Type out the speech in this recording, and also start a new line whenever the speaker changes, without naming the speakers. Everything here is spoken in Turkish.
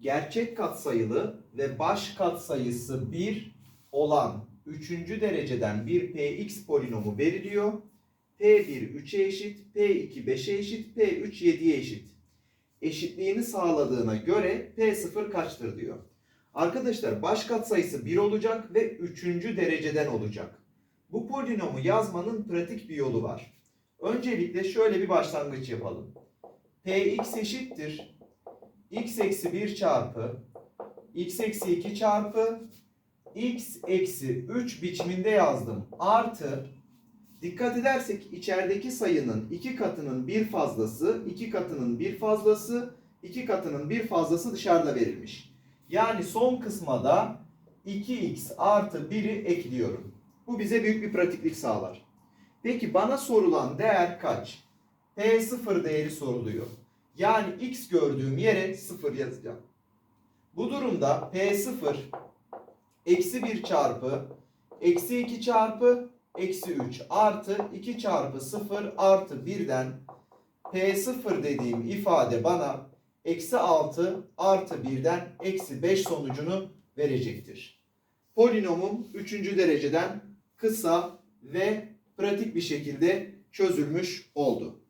gerçek katsayılı ve baş katsayısı 1 olan 3. dereceden bir px polinomu veriliyor. P1 3'e eşit, P2 5'e eşit, P3 7'ye eşit. Eşitliğini sağladığına göre P0 kaçtır diyor. Arkadaşlar baş katsayısı 1 olacak ve 3. dereceden olacak. Bu polinomu yazmanın pratik bir yolu var. Öncelikle şöyle bir başlangıç yapalım. Px eşittir. X eksi 1 çarpı x eksi 2 çarpı x eksi 3 biçiminde yazdım. Artı dikkat edersek içerideki sayının iki katının bir fazlası, iki katının bir fazlası, iki katının bir fazlası dışarıda verilmiş. Yani son kısma da 2x artı 1'i ekliyorum. Bu bize büyük bir pratiklik sağlar. Peki bana sorulan değer kaç? P0 değeri soruluyor. Yani x gördüğüm yere 0 yazacağım. Bu durumda P0 eksi 1 çarpı eksi 2 çarpı eksi 3 artı 2 çarpı 0 artı 1'den P0 dediğim ifade bana eksi 6 artı 1'den eksi 5 sonucunu verecektir. Polinomum 3. dereceden kısa ve pratik bir şekilde çözülmüş oldu.